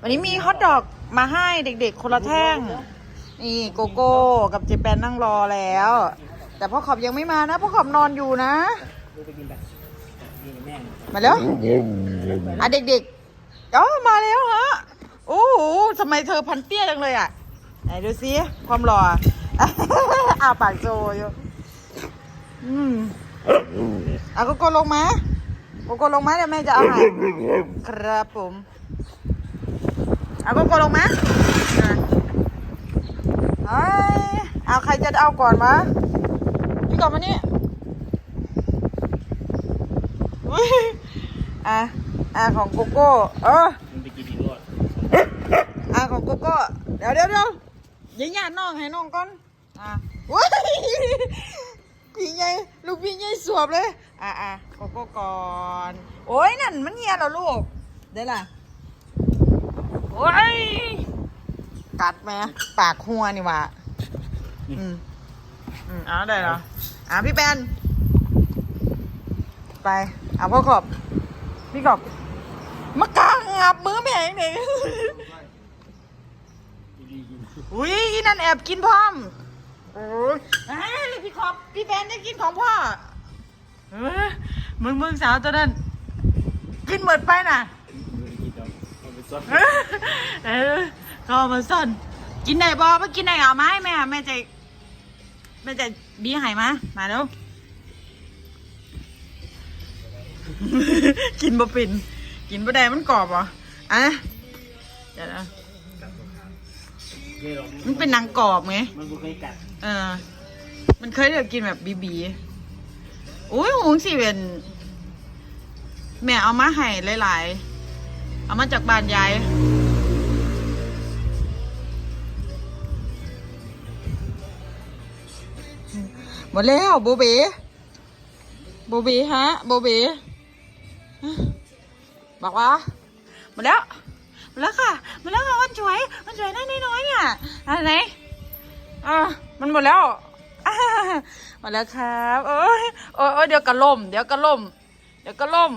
วันนี้มีฮอทดอกมาให้เด็กๆ คนละแท่ง นี่โกโก้กับเจแปนนั่งรอแล้ว แต่พ่อขอบยังไม่มานะพ่อขอบนอนอยู่นะดูไปกินไปนี่แม่งมาแล้วอะเด็กๆอ๋อมาแล้วฮะโอ้โหทำไมเธอพันเตี้ยจังเลยอะไหนดูซิความหล่ออ่าปากโจอยู่อืมเอาโกโก้ลงมาโกโก้ลงมาเดี๋ยวแม่จะเอาให้ครับผม เอาโกโก้ลงมาอะเอ้ยเอาใครจะเอาก่อนวะพี่ก่อนมานี่อุ๊ยอะอะของโกโก้เออมันไปกินอีกรอบอะของโกโก้เดี๋ยวเดี๋ยวเดี๋ยวยิงญาติน้องให้น้องก่อนอะว้ายพี่ใหญ่ลูกพี่ใหญ่สวบเลย อะอะโกโก้ก่อน โอ้ยนั่นมันเงียเหรอลูกได้ล่ะ โอ้ยกัดไหมปากหัวนี่หวะอืมอืมเอ้าได้เหรออะพี่แปนไปเอาพ่อขอบ พี่ขอบมากางงับมือแม่งเด็กดีๆกินอุ้ยอีนั่นแอบกินพร้อมโอ้ยเอ้ยพี่ขอบพี่แบนได้กินของพ่อเออมึงมึงสาวตัวนั้น กินหมดไปน่ะดูไปกินต่อ เอาไปซดเออเออก็เอามาซ่อนกินได้บอไม่กินได้เอาไหมแม่แม่จะแม่จะบีให้มามาแล้วกินบ่เป็นกินบ่ได้มันกรอบเหรออะเดี๋ยวนะเย่หรอกมันเป็นหนังกรอบไงมันบุเคยกัดเออ มันเคยเดี๋ยวกินแบบบีบีโอ้ยหงสิเป็นแม่เอามาให้หลายๆ เอามาจากบ้านยายหมดแล้วโบเบโบเบฮะโบเบบอกว่าหมดแล้วหมดแล้วค่ะหมดแล้วค่ะวันช่วยวันช่วยนั่นน้อยเนี่ยอะไรไหนอะมันหมดแล้วหมดแล้วครับโอ้ยโอ้ยโอ้ยเดี๋ยวกระล่มเดี๋ยวกระล่มเดี๋ยวกระล่ม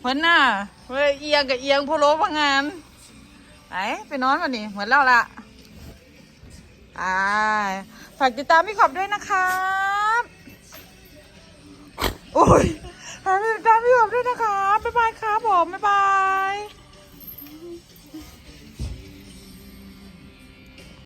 เหมือนน่ะเว้ยเอียงกับเอียงโพโลพะงานไหนไปนอนวันนี้เหมือนเล่าละอ่าฝากติดตามพี่ขอบด้วยนะครับโอ้ยฝากติดตามพี่ขอบด้วยนะครับบ๊ายบายครับผมบ๊ายบาย